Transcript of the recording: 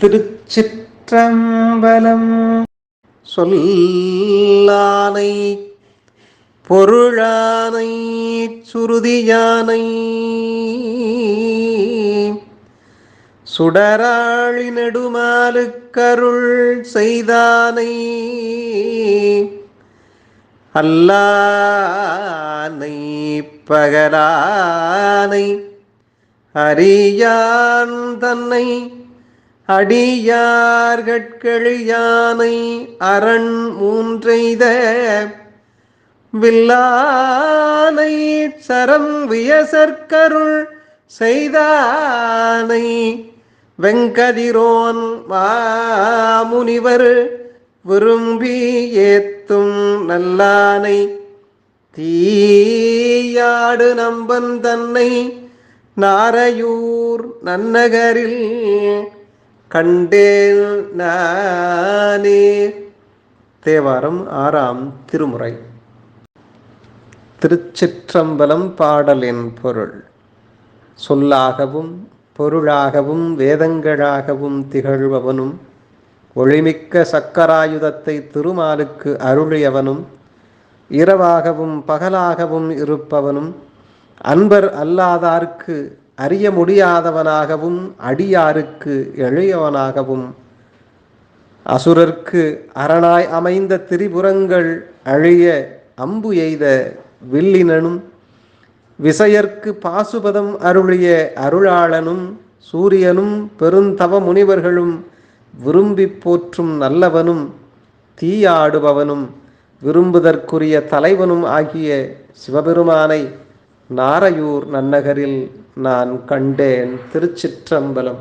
திருச்சிற்றம்பலம் சொல்லானை பொருளானை சுருதியானை சுடராழி நெடுமாலுக்கருள் செய்தானை அல்லானை பகலானை அறியான் தன்னை அடியார்கட்கள் யானை அரண் மூன்றைத வில்லானை சரம் வியசற்கருள் செய்தானை வெங்கதிரோன் மாமுனிவர் விரும்பி ஏத்தும் நல்லானை தீயாடு நம்பன் தன்னை நாரையூர் நன்னகரில் கண்டேன் நானே. தேவாரம் ஆறாம் திருமுறை. திருச்சிற்றம்பலம் பாடலின் பொருள். சொல்லாகவும் பொருளாகவும் வேதங்களாகவும் திகழ்பவனும் ஒளிமிக்க சக்கராயுதத்தை திருமாலுக்கு அருளியவனும் இரவாகவும் பகலாகவும் இருப்பவனும் அன்பர் அல்லாதார்க்கு அறிய முடியாதவனாகவும் அடியாருக்கு எளியவனாகவும் அசுரர்க்கு அரணாய் அமைந்த திரிபுரங்கள் அழிய அம்பு எய்த வில்லினனும் விசையர்க்கு பாசுபதம் அருளிய அருளாளனும் சூரியனும் பெருந்தவ முனிவர்களும் விரும்பி போற்றும் நல்லவனும் தீயாடுபவனும் விரும்புதற்குரிய தலைவனும் ஆகிய சிவபெருமானை நாரையூர் நன்னகரில் நான் கண்டேன் திருச்சிற்றம்பலம்.